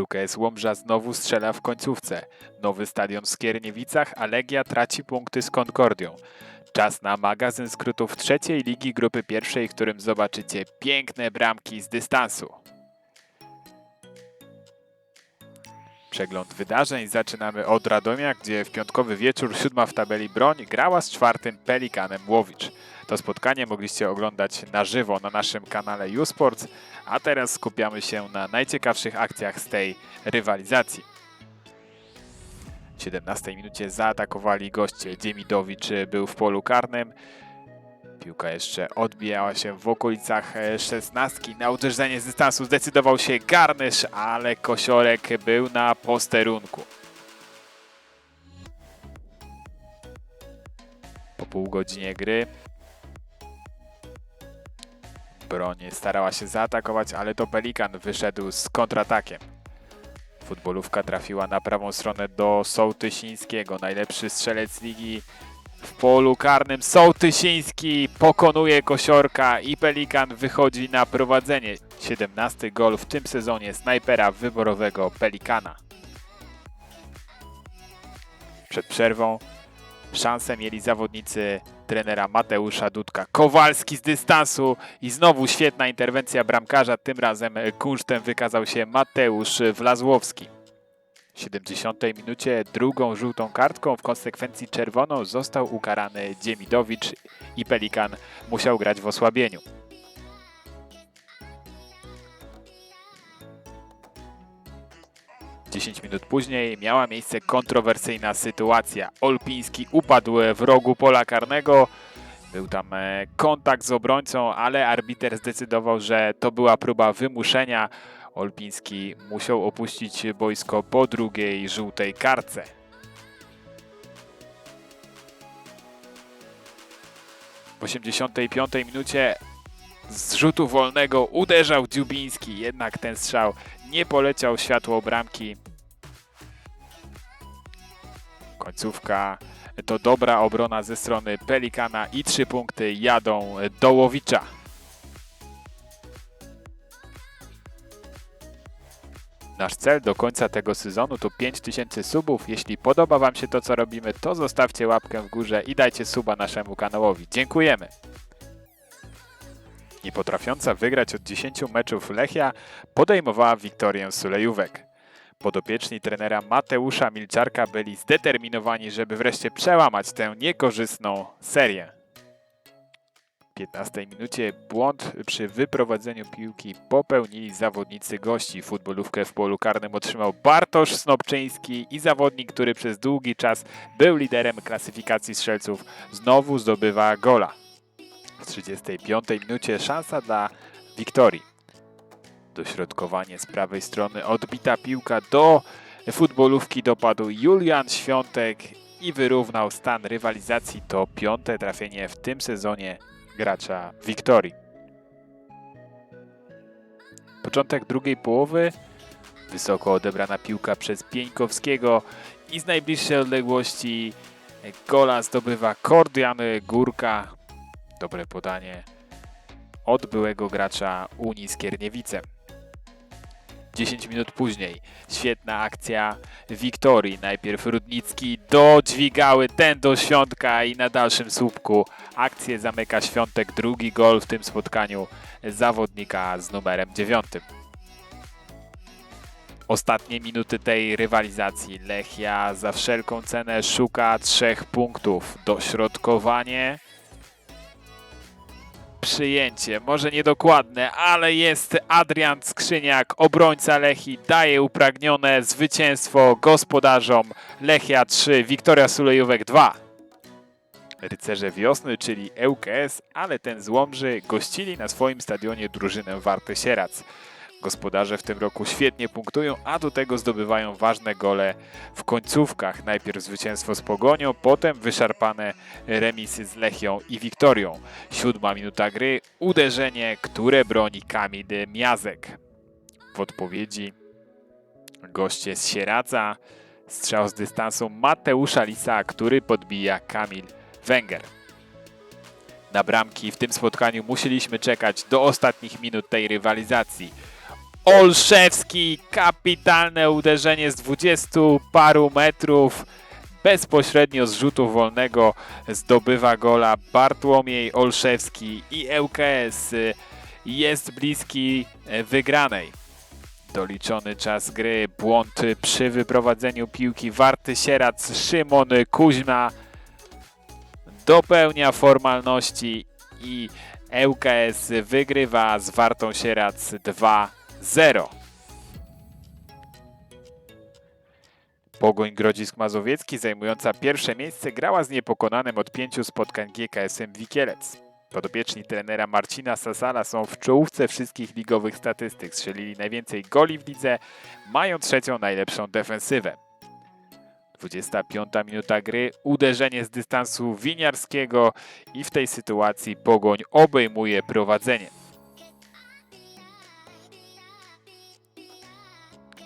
ŁKS Łomża znowu strzela w końcówce. Nowy stadion w Skierniewicach, a Legia traci punkty z Concordią. Czas na magazyn skrótów trzeciej ligi grupy pierwszej, w którym zobaczycie piękne bramki z dystansu. Przegląd wydarzeń zaczynamy od Radomia, gdzie w piątkowy wieczór siódma w tabeli Broń grała z czwartym Pelikanem Łowicz. To spotkanie mogliście oglądać na żywo na naszym kanale YouSports, a teraz skupiamy się na najciekawszych akcjach z tej rywalizacji. W 17 minucie zaatakowali goście. Dziemidowicz był w polu karnym. Piłka jeszcze odbijała się w okolicach e, szesnastki. Na uderzenie z dystansu zdecydował się Garnysz, ale Kosiorek był na posterunku. Po pół godzinie gry broń starała się zaatakować, ale to Pelikan wyszedł z kontratakiem. Futbolówka trafiła na prawą stronę do Sołtysińskiego, najlepszy strzelec ligi w polu karnym. Sołtysiński pokonuje Kosiorka i Pelikan wychodzi na prowadzenie. 17 gol w tym sezonie snajpera wyborowego Pelikana. Przed przerwą szansę mieli zawodnicy trenera Mateusza Dudka. Kowalski z dystansu i znowu świetna interwencja bramkarza. Tym razem kunsztem wykazał się Mateusz Wlazłowski. W 70 minucie drugą żółtą kartką, w konsekwencji czerwoną został ukarany Dziemidowicz i Pelikan musiał grać w osłabieniu. Dziesięć minut później miała miejsce kontrowersyjna sytuacja. Olpiński upadł w rogu pola karnego. Był tam e, kontakt z obrońcą, ale arbiter zdecydował, że to była próba wymuszenia. Olpiński musiał opuścić boisko po drugiej żółtej kartce. W 85 minucie z rzutu wolnego uderzał Dziubiński, jednak ten strzał nie poleciał światło bramki. Końcówka to dobra obrona ze strony Pelikana i trzy punkty jadą do Łowicza. Nasz cel do końca tego sezonu to 5000 subów. Jeśli podoba Wam się to, co robimy, to zostawcie łapkę w górze i dajcie suba naszemu kanałowi. Dziękujemy! Nie potrafiąca wygrać od 10 meczów Lechia podejmowała Wiktorię Sulejówek. Podopieczni trenera Mateusza Milczarka byli zdeterminowani, żeby wreszcie przełamać tę niekorzystną serię. W 15 minucie błąd przy wyprowadzeniu piłki popełnili zawodnicy gości. Futbolówkę w polu karnym otrzymał Bartosz Snopczyński i zawodnik, który przez długi czas był liderem klasyfikacji strzelców, znowu zdobywa gola. W 35 minucie szansa dla Wiktorii. Dośrodkowanie z prawej strony, odbita piłka do futbolówki dopadł Julian Świątek i wyrównał stan rywalizacji. To piąte trafienie w tym sezonie gracza Wiktorii. Początek drugiej połowy. Wysoko odebrana piłka przez Pieńkowskiego i z najbliższej odległości gola zdobywa Kordian Górka. Dobre podanie od byłego gracza Unii Skierniewice. 10 minut później świetna akcja Wiktorii. Najpierw Rudnicki do dźwigały, ten do Świątka i na dalszym słupku akcję zamyka Świątek. Drugi gol w tym spotkaniu zawodnika z numerem 9. Ostatnie minuty tej rywalizacji. Lechia za wszelką cenę szuka trzech punktów. Dośrodkowanie przyjęcie, może niedokładne, ale jest Adrian Skrzyniak, obrońca Lechi, daje upragnione zwycięstwo gospodarzom Lechia 3, Wiktoria Sulejówek 2. Rycerze Wiosny, czyli ŁKS, ale ten z Łomży gościli na swoim stadionie drużynę Warty Sierac. Gospodarze w tym roku świetnie punktują, a do tego zdobywają ważne gole w końcówkach. Najpierw zwycięstwo z Pogonią, potem wyszarpane remisy z Lechią i Wiktorią. Siódma minuta gry, uderzenie, które broni Kamil Miazek. W odpowiedzi goście z Sieradza, strzał z dystansu Mateusza Lisa, który podbija Kamil Węger. Na bramki w tym spotkaniu musieliśmy czekać do ostatnich minut tej rywalizacji. Olszewski, kapitalne uderzenie z 20 paru metrów. Bezpośrednio z rzutu wolnego zdobywa gola Bartłomiej Olszewski i ŁKS jest bliski wygranej. Doliczony czas gry, błąd przy wyprowadzeniu piłki, warty sierac Szymon Kuźma dopełnia formalności i ŁKS wygrywa z Wartą Sierac 2-0. Pogoń Grodzisk Mazowiecki zajmująca pierwsze miejsce grała z niepokonanym od pięciu spotkań GKS-em Wikielec. Podopieczni trenera Marcina Sasala są w czołówce wszystkich ligowych statystyk. Strzelili najwięcej goli w lidze, mają trzecią najlepszą defensywę. 25 minuta gry, uderzenie z dystansu winiarskiego i w tej sytuacji Pogoń obejmuje prowadzenie.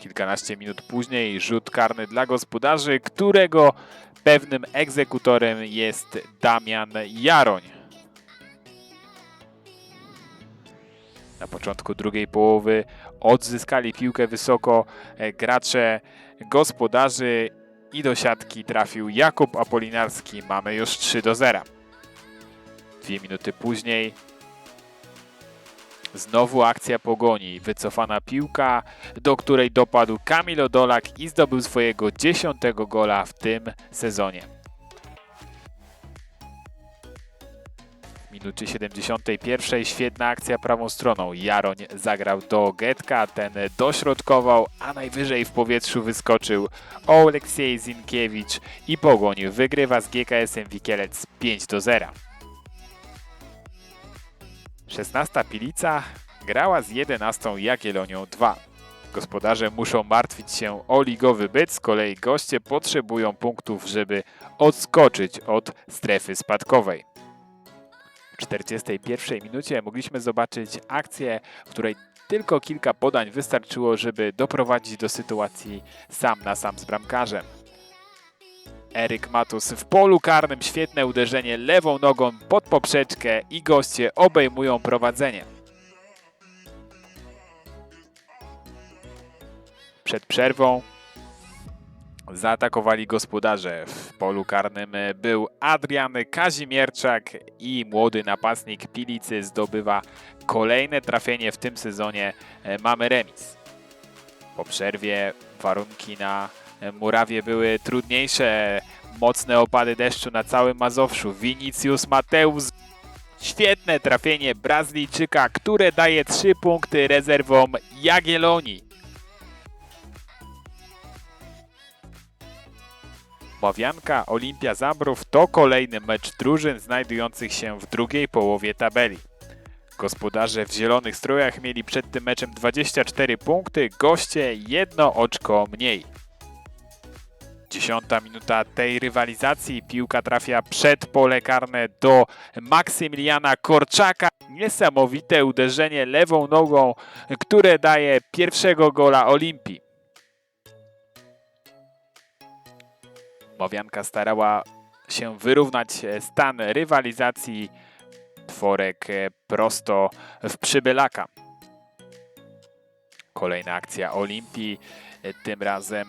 Kilkanaście minut później rzut karny dla gospodarzy, którego pewnym egzekutorem jest Damian Jaroń. Na początku drugiej połowy odzyskali piłkę wysoko e, gracze gospodarzy i do siatki trafił Jakub Apolinarski. Mamy już 3 do 0. Dwie minuty później znowu akcja pogoni. Wycofana piłka, do której dopadł Kamil Odolak i zdobył swojego dziesiątego gola w tym sezonie. W minucie 71 świetna akcja prawą stroną. Jaroń zagrał do Getka, ten dośrodkował, a najwyżej w powietrzu wyskoczył Oleksiej Zinkiewicz i Pogoń wygrywa z GKS-em Wikielec 5 do 0. 16 Pilica grała z 11 Jagiellonią 2. Gospodarze muszą martwić się o ligowy byt, z kolei goście potrzebują punktów, żeby odskoczyć od strefy spadkowej. W 41 minucie mogliśmy zobaczyć akcję, w której tylko kilka podań wystarczyło, żeby doprowadzić do sytuacji sam na sam z bramkarzem. Eryk Matus w polu karnym świetne uderzenie lewą nogą pod poprzeczkę i goście obejmują prowadzenie. Przed przerwą zaatakowali gospodarze. W polu karnym był Adrian Kazimierczak i młody napastnik Pilicy zdobywa kolejne trafienie w tym sezonie. Mamy remis. Po przerwie warunki na Murawie były trudniejsze. Mocne opady deszczu na całym Mazowszu. Vinicius Mateusz. Świetne trafienie Brazylijczyka, które daje 3 punkty rezerwom Jagiellonii. Ławianka Olimpia Zabrów to kolejny mecz drużyn znajdujących się w drugiej połowie tabeli. Gospodarze w zielonych strojach mieli przed tym meczem 24 punkty, goście jedno oczko mniej. Dziesiąta minuta tej rywalizacji. Piłka trafia przed pole karne do Maksymiliana Korczaka. Niesamowite uderzenie lewą nogą, które daje pierwszego gola Olimpii. Mowianka starała się wyrównać stan rywalizacji. Tworek prosto w przybylaka. Kolejna akcja Olimpii, tym razem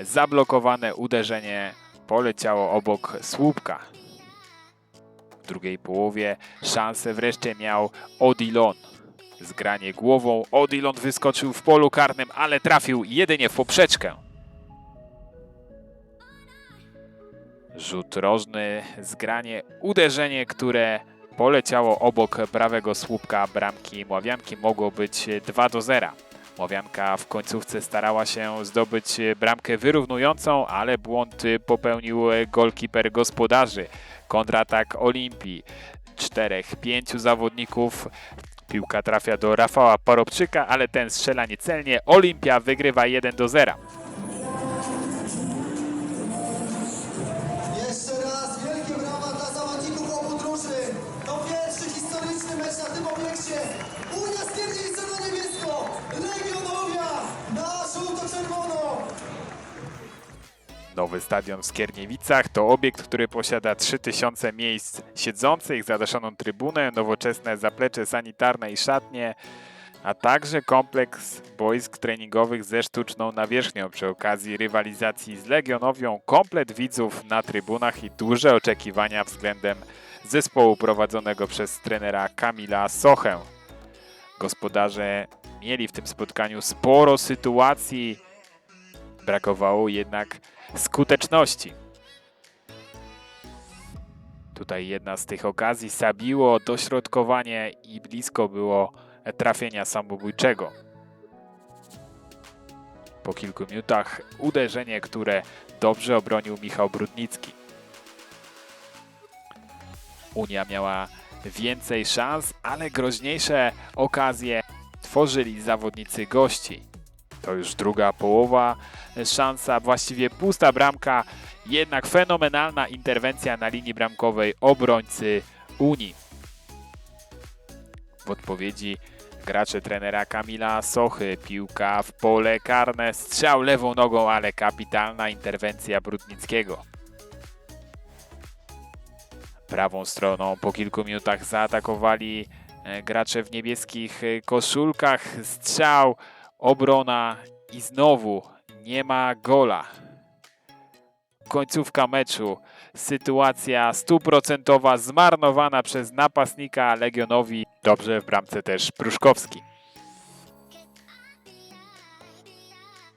zablokowane uderzenie poleciało obok słupka. W drugiej połowie szansę wreszcie miał Odilon. Zgranie głową Odilon wyskoczył w polu karnym, ale trafił jedynie w poprzeczkę. Rzut rożny, zgranie, uderzenie, które poleciało obok prawego słupka bramki Mławianki mogło być 2 do 0. Mławianka w końcówce starała się zdobyć bramkę wyrównującą, ale błąd popełnił golkiper gospodarzy. Kontratak Olimpii. Czterech, pięciu zawodników. Piłka trafia do Rafała Parobczyka, ale ten strzela niecelnie. Olimpia wygrywa 1 do 0. Nowy stadion w Skierniewicach to obiekt, który posiada 3000 miejsc siedzących, zadaszoną trybunę, nowoczesne zaplecze sanitarne i szatnie. a także kompleks boisk treningowych ze sztuczną nawierzchnią przy okazji rywalizacji z Legionowią, komplet widzów na trybunach i duże oczekiwania względem zespołu prowadzonego przez trenera Kamila Sochę. Gospodarze mieli w tym spotkaniu sporo sytuacji, brakowało jednak skuteczności. Tutaj jedna z tych okazji Sabiło, dośrodkowanie i blisko było trafienia samobójczego. Po kilku minutach uderzenie, które dobrze obronił Michał Brudnicki. Unia miała więcej szans, ale groźniejsze okazje tworzyli zawodnicy gości. To już druga połowa, szansa, właściwie pusta bramka, jednak fenomenalna interwencja na linii bramkowej obrońcy Unii. W odpowiedzi gracze trenera Kamila Sochy, piłka w pole karne, strzał lewą nogą, ale kapitalna interwencja Brudnickiego. Prawą stroną po kilku minutach zaatakowali e, gracze w niebieskich e, koszulkach, strzał, obrona i znowu nie ma gola. Końcówka meczu, sytuacja stuprocentowa, zmarnowana przez napastnika Legionowi. Dobrze w bramce też Pruszkowski.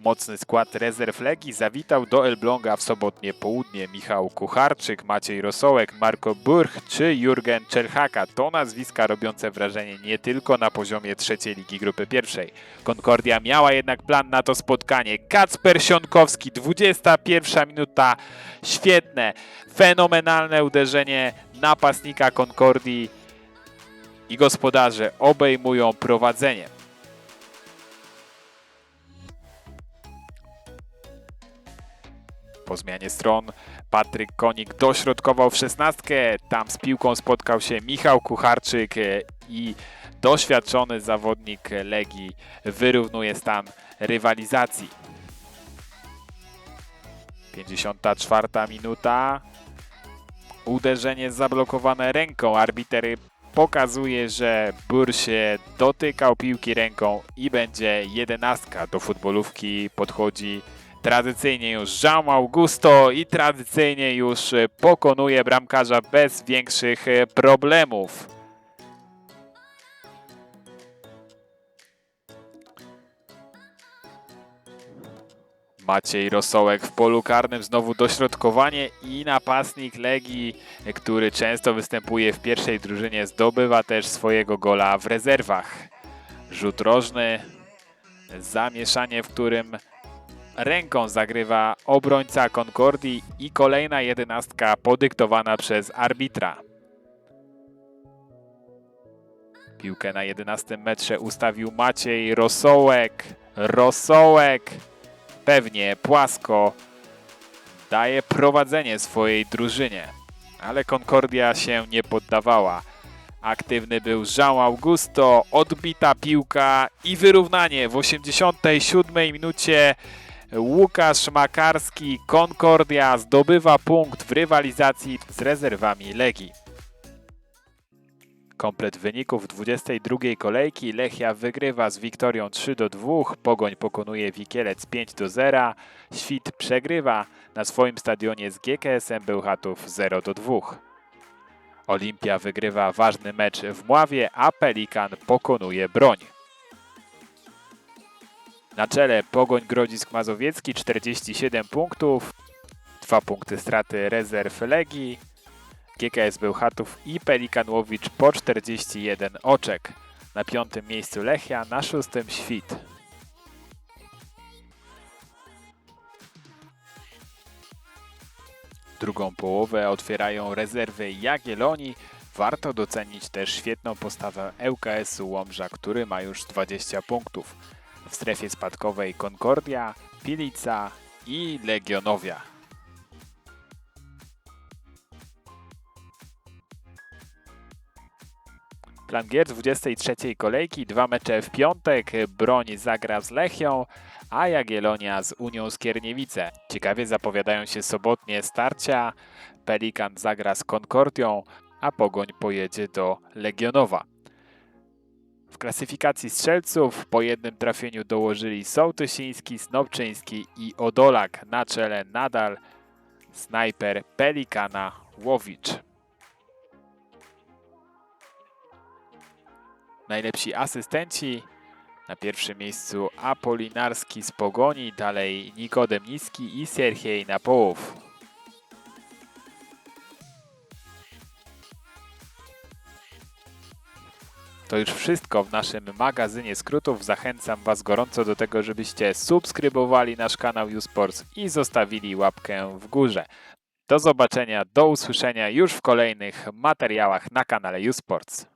Mocny skład rezerw Legii zawitał do Elbląga w sobotnie południe. Michał Kucharczyk, Maciej Rosołek, Marko Burch czy Jurgen Czerhaka. To nazwiska robiące wrażenie nie tylko na poziomie trzeciej ligi grupy pierwszej. Concordia miała jednak plan na to spotkanie. Kacper Sionkowski, 21 minuta. Świetne, fenomenalne uderzenie napastnika Concordii i gospodarze obejmują prowadzenie. Po zmianie stron Patryk Konik dośrodkował w szesnastkę. Tam z piłką spotkał się Michał Kucharczyk e, i doświadczony zawodnik Legii wyrównuje stan rywalizacji. 54 minuta. Uderzenie zablokowane ręką. Arbiter pokazuje, że Bur się dotykał piłki ręką i będzie jedenastka. Do futbolówki podchodzi tradycyjnie już Jean Augusto i tradycyjnie już e, pokonuje bramkarza bez większych e, problemów. Maciej Rosołek w polu karnym, znowu dośrodkowanie i napastnik Legii, który często występuje w pierwszej drużynie, zdobywa też swojego gola w rezerwach. Rzut rożny, zamieszanie, w którym ręką zagrywa obrońca Concordii i kolejna jedenastka podyktowana przez arbitra. Piłkę na 11 metrze ustawił Maciej Rosołek. Rosołek pewnie płasko daje prowadzenie swojej drużynie, ale Concordia się nie poddawała. Aktywny był Jean Augusto, odbita piłka i wyrównanie w 87 minucie Łukasz Makarski, Concordia zdobywa punkt w rywalizacji z rezerwami Legii. Komplet wyników 22 kolejki. Lechia wygrywa z Wiktorią 3 do 2, Pogoń pokonuje Wikielec 5 do 0, Świt przegrywa na swoim stadionie z GKS-em Bełchatów 0 do 2. Olimpia wygrywa ważny mecz w Mławie, a Pelikan pokonuje Broń. Na czele Pogoń Grodzisk Mazowiecki 47 punktów, 2 punkty straty rezerw Legii, GKS Bełchatów i Pelikan Łowicz po 41 oczek. Na piątym miejscu Lechia, na szóstym Świt. Drugą połowę otwierają rezerwy Jagiellonii. Warto docenić też świetną postawę ŁKS-u Łomża, który ma już 20 punktów w strefie spadkowej Concordia, Pilica i Legionowia. Plan gier 23 kolejki, dwa mecze w piątek, Broń zagra z Lechią, a Jagiellonia z Unią Skierniewice. Ciekawie zapowiadają się sobotnie starcia, Pelikan zagra z Concordią, a Pogoń pojedzie do Legionowa. W klasyfikacji strzelców po jednym trafieniu dołożyli Sołtysiński, Snopczyński i Odolak. Na czele nadal snajper Pelikana Łowicz. Najlepsi asystenci na pierwszym miejscu Apolinarski z Pogoni, dalej Nikodem Niski i Serhiej Napołów. To już wszystko w naszym magazynie skrótów. Zachęcam Was gorąco do tego, żebyście subskrybowali nasz kanał YouSports i zostawili łapkę w górze. Do zobaczenia, do usłyszenia już w kolejnych materiałach na kanale YouSports.